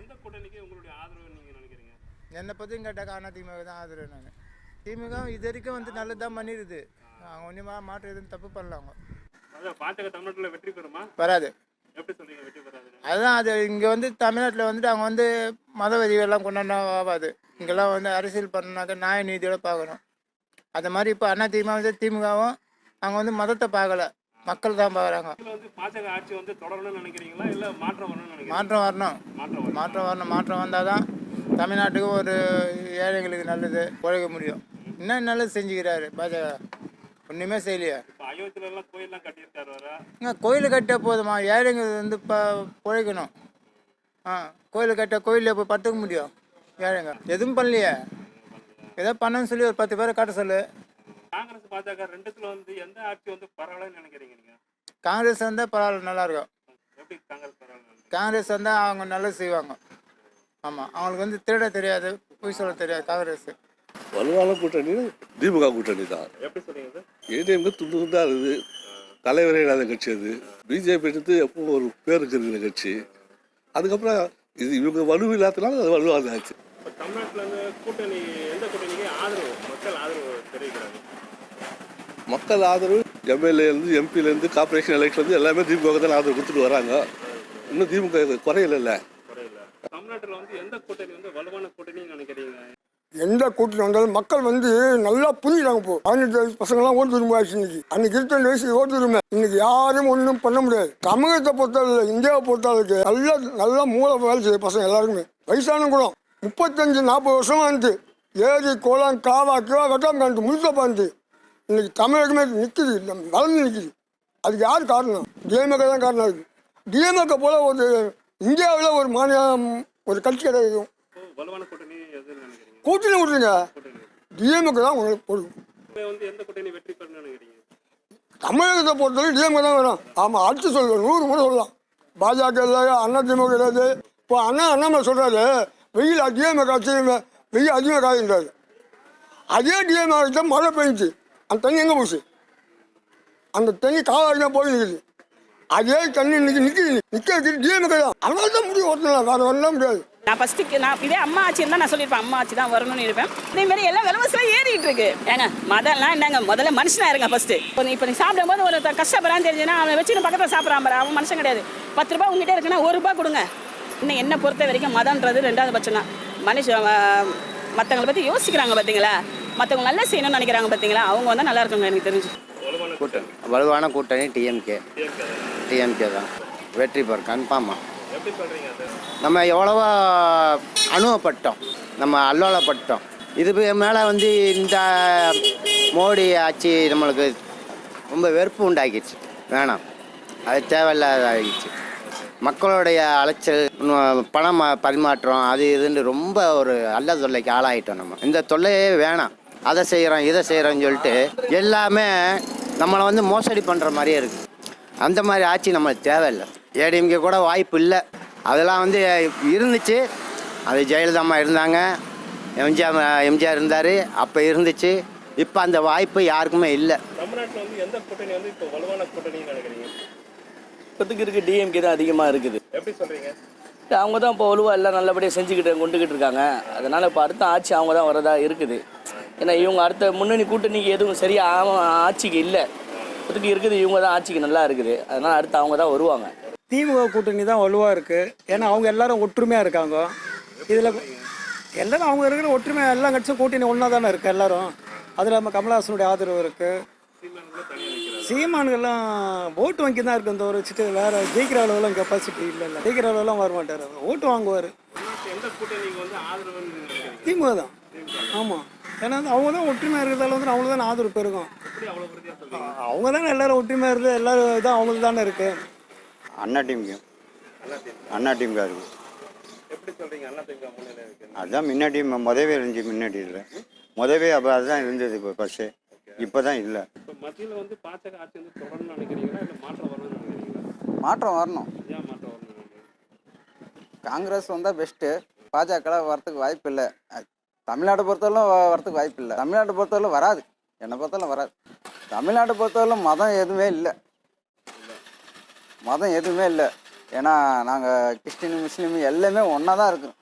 எந்த கூட்டணிக்கு உங்களுடைய ஆதரவு நீங்க நினைக்கிறீங்க? என்னை பற்றியும் கேட்டாக்கா அண்ணா திமுக தான் ஆதரவு நான். திமுக இது வரைக்கும் வந்து நல்லது தான் பண்ணிடுது அவங்க ஒன்றுமா மாற்றம் எதுவும் தப்பு பண்ணல அவங்க. அதான் பாஜக தமிழ்நாட்டுல வெற்றி பெறுமா? வராது. எப்படி சொல்றீங்க வெற்றி பெறாதுன்னு? அதுதான் அது இங்கே வந்து தமிழ்நாட்டில் வந்துட்டு அவங்க வந்து மத வெறியெல்லாம் கொண்டாடினா ஆகாது இங்கெல்லாம் வந்து அரசியல் பண்ணனாக்கா நியாய நீதியோட பார்க்கணும். அது மாதிரி இப்போ அண்ணா திமுக வந்து திமுகவும் அவங்க வந்து மதத்தை பார்க்கல. மக்கள் தான் பார்க்குறாங்க பாஜக ஆட்சி வந்து தொடரணும்னு நினைக்கிறீங்களா? இல்ல மாற்றம் வரணும்னு மாற்றம் வரணும். மாற்றம் வரணும். மாற்றம் வந்தால் தான் தமிழ்நாட்டுக்கு ஒரு ஏழைங்களுக்கு நல்லது உழைக்க முடியும். என்ன நல்லது செஞ்சுக்கிறாரு பாஜக? ஒன்றுமே செய்யலையே. இப்ப அயோத்தியில எல்லாம் கோயில்லாம் கட்டியிருக்காரு கோயில் கட்ட போதுமா? ஏழைங்க வந்து இப்போ பிழைக்கணும் ஆ கோயில் கட்ட கோயிலில் போய் படுத்துக்க முடியும். ஏழைங்க. எதுவும் பண்ணலையே. ஏதோ பண்ணணும்னு சொல்லி ஒரு பத்து பேரை கட்ட சொல்லு. காங்கிரஸ் பாஜக ரெண்டுத்துல வந்து எந்த ஆட்சி வந்து பரவாயில்லன்னு நினைக்கிறீங்க நீங்க? காங்கிரஸ் வந்தால் பரவாயில்ல நல்லாயிருக்கும். எப்படி காங்கிரஸ் பரவாயில்ல? காங்கிரஸ் வந்தால் அவங்க நல்லது செய்வாங்க. ஆமாம் அவங்களுக்கு வந்து திருட தெரியாது பொய் சொல்ல தெரியாது காங்கிரஸ். வலுவான கூட்டணி திமுக கூட்டணி தான். எப்படி சொல்றீங்க ஏடிஎம்க்கு துண்டு துண்டா இருக்குது. தலைவரே இல்லாத கட்சி அது. பிஜேபி எடுத்து எப்போ ஒரு பேருக்கு இருக்கிற கட்சி. அதுக்கப்புறம் இது இவங்க வலு இல்லாதனால அது வலுவாக ஆச்சு. இப்ப தமிழ்நாட்டுல வந்து கூட்டணி எந்த கூட்டணிக்கு ஆதரவு? மக்கள் ஆதரவு மக்கள் ஆதரவு எம்எல்ஏலேருந்து எம்பிலேருந்து கார்பரேஷன் எலெக்ஷன்லேருந்து எல்லாமே திமுக தான் ஆதரவு கொடுத்துட்டு வராங்க. இன்னும் திமுக குறையல குறையில தமிழ்நாட்டுல வந்து எந்த கூட்டணி வந்து வலுவான கூட்டணின்னு நினைக்கிறீங்க? எந்த கூட்டணி வந்தாலும் மக்கள் வந்து நல்லா புரியுறாங்க இப்போ. பதினெட்டு வயசு பசங்களாம் ஓட்டு உரிமை ஆயிடுச்சு இன்னைக்கு. அன்னைக்கு இருபத்தஞ்சு வயசு ஓட்டு உரிமை இன்னைக்கு யாரும் ஒன்றும் பண்ண முடியாது. தமிழகத்தை பொறுத்தவரை இந்தியாவை பொறுத்தளவுக்கு நல்ல நல்ல மூல வேலை செய்ய பசங்க எல்லாருக்குமே. வயசான கூட. முப்பத்தஞ்சு நாற்பது வருஷமா இருந்து ஏரி குளம் காவா கிவா வெட்டாம காண்டு முழுக்க பாந்து இன்னைக்கு தமிழகமே நிற்குது வளர்ந்து நிற்குது அதுக்கு யார் காரணம்? டிஎம்கே தான் காரணம் அதுக்கு டிஎம்கே போல ஒரு இந்தியாவில் ஒரு மாநிலம் ஒரு கட்சி கிடையாது. கூட்டணி விட்டுருங்க டிஎம்கே தான் உங்களுக்கு நினைக்கிறீங்க? தமிழகத்தை பொறுத்தவரை டிஎம்கே தான் வேணும். ஆமாம் அடுத்து சொல்லுவேன் நூறு முறை சொல்லலாம். பாஜக இல்லை அண்ணா திமுக கிடையாது இப்போ அண்ணா அண்ணாமலை சொல்கிறாரு வெயில் டிஎம்கே ஆச்சு வெயில் அதிகமாக காயுன்றாரு அதே டிஎம்கே மழை பெஞ்சுச்சு அந்த தண்ணி எங்கே போச்சு? அந்த தண்ணி காவாடி போய் நிற்குது அதே தண்ணி இன்னைக்கு நிற்குது நிற்கிறது டிஎம்கே தான். அதனால தான் முடியும் ஓட்டலாம் வேறு வரலாம் முடியாது. நான் ஃபஸ்ட்டு நான் இதே அம்மா ஆச்சு இருந்தால் நான் சொல்லியிருப்பேன். அம்மா ஆச்சு தான் வரணும்னு இருப்பேன். இதே மாதிரி எல்லாம் விலைவாசிலாம் ஏறிட்டு இருக்கு. ஏங்க மதம்லாம் என்னங்க? முதல்ல மனுஷனாக இருங்க ஃபஸ்ட்டு இப்போ நீ இப்போ நீ சாப்பிடும்போது ஒரு கஷ்டப்படுறான்னு தெரிஞ்சுன்னா அவன் வச்சு பக்கத்தில் சாப்பிட்றான் பாரு. அவன் மனுஷன் கிடையாது. பத்து ரூபாய் உங்ககிட்ட இருக்குன்னா ஒரு ரூபா கொடுங்க. இன்னும் என்ன பொறுத்த வரைக்கும் மதம்ன்றது ரெண்டாவது பட்சம் தான் மனுஷன் மற்றவங்களை பற்றி யோசிக்கிறாங்க பார்த்தீங்களா மற்றவங்க நல்லா செய்யணும்னு நினைக்கிறாங்க பார்த்தீங்களா அவங்க வந்து நல்லா இருக்குங்க எனக்கு தெரிஞ்சு. கூட்டணி. வலுவான கூட்டணி டிஎம்கே டிஎம்கே தான். வெற்றி பெறும் கன்ஃபார்மாக நம்ம எவ்வளவோ அனுபவப்பட்டோம். நம்ம அல்லோலப்பட்டோம் இது மேலே வந்து இந்த மோடி ஆட்சி நம்மளுக்கு ரொம்ப வெறுப்பு உண்டாக்கிடுச்சு வேணாம். அது தேவையில்லாத ஆகிடுச்சு. மக்களுடைய அலைச்சல் பணம் பரிமாற்றம் அது இதுன்னு ரொம்ப ஒரு அல்ல தொல்லைக்கு ஆளாயிட்டோம் நம்ம. இந்த தொல்லையே வேணாம். அதை செய்கிறோம் இதை செய்கிறோம்னு சொல்லிட்டு எல்லாமே நம்மளை வந்து மோசடி பண்ணுற மாதிரியே இருக்குது அந்த மாதிரி ஆட்சி நம்மளுக்கு தேவையில்லை. ஏடிஎம்கே கூட வாய்ப்பு இல்லை. அதெல்லாம் வந்து இருந்துச்சு. அது ஜெயலலிதா அம்மா இருந்தாங்க. எம்ஜிஆர் எம்ஜிஆர் இருந்தார். அப்போ இருந்துச்சு. இப்போ அந்த வாய்ப்பு யாருக்குமே இல்லை. தமிழ்நாட்டுல வந்து எந்த கூட்டணி வந்து இப்போ வலுவான கூட்டணின்னு நினைக்கிறீங்க? இப்போதைக்கு இருக்குது டிஎம்கே தான் அதிகமாக இருக்குது. எப்படி சொல்றீங்க? அவங்க தான் இப்போ வலுவாக எல்லாம் நல்லபடியாக செஞ்சுக்கிட்டு கொண்டுக்கிட்டு இருக்காங்க. அதனால் இப்போ அடுத்த ஆட்சி அவங்க தான் வரதா இருக்குது. ஏன்னா இவங்க அடுத்த முன்னணி கூட்டணிக்கு எதுவும் சரியாக ஆட்சிக்கு இல்லை. இப்போதைக்கு இருக்குது இவங்க தான் ஆட்சிக்கு நல்லா இருக்குது. அதனால் அடுத்து அவங்க தான் வருவாங்க. திமுக கூட்டணி தான் வலுவாக இருக்குது ஏன்னா அவங்க எல்லாரும் ஒற்றுமையாக இருக்காங்க. இதில் எல்லாரும் அவங்க இருக்கிற ஒற்றுமை எல்லா கட்சியும் கூட்டணி ஒன்றா தானே இருக்குது எல்லாரும். அதில் நம்ம கமலஹாசனுடைய ஆதரவு இருக்குது சீமான்கள்லாம் ஓட்டு வங்கி தான் இருக்குது இந்த ஒரு சிட்டு. வேறு ஜெயிக்கிற அளவுலாம் கெப்பாசிட்டி இல்லை இல்லை. ஜெயிக்கிற அளவுலாம் வர மாட்டார். ஓட்டு வாங்குவார். திமுக தான். ஆமாம் ஏன்னா வந்து அவங்க தான் ஒற்றுமையாக இருக்கிறதால வந்து அவங்களுக்கு தான் ஆதரவு பெருகும். அவங்க தானே எல்லாரும் ஒற்றுமையாக இருக்குது எல்லாரும் இதான் அவங்களுக்கு தானே இருக்குது அண்ணா டீமுக்கு அண்ணா டீமுக்கு இருக்குது எப்படி சொல்றீங்க? அண்ணா இருக்கு அதுதான் முன்னாடி முதவே இருந்துச்சு முன்னாடி இல்லை. முதவே அப்போ அதுதான் இருந்தது இப்போ ஃபஸ்ட்டு இப்போ தான் இல்லை. இப்போ மத்தியில வந்து பாஜக ஆட்சி வந்து தொடரணும்னு நினைக்கிறீங்களா? இல்ல மாற்றம் வரணும்னு நினைக்கிறீங்களா? மாற்றம் வரணும். ஏன் மாற்றம் நினைக்கிறீங்க? காங்கிரஸ் வந்தால் பெஸ்ட்டு பாஜக வரத்துக்கு வாய்ப்பு இல்லை தமிழ்நாட்டை பொறுத்தவரைக்கும் வரத்துக்கு வாய்ப்பு இல்லை. தமிழ்நாட்டை பொறுத்தவரைக்கும் வராது. என்னை பொறுத்தவரைக்கும் வராது. தமிழ்நாட்டை பொறுத்தவரைக்கும் மதம் எதுவுமே இல்லை. மதம் எதுவுமே இல்லை. ஏன்னா நாங்கள் கிறிஸ்டின் முஸ்லீம் எல்லாமே ஒன்றா தான் இருக்கும்.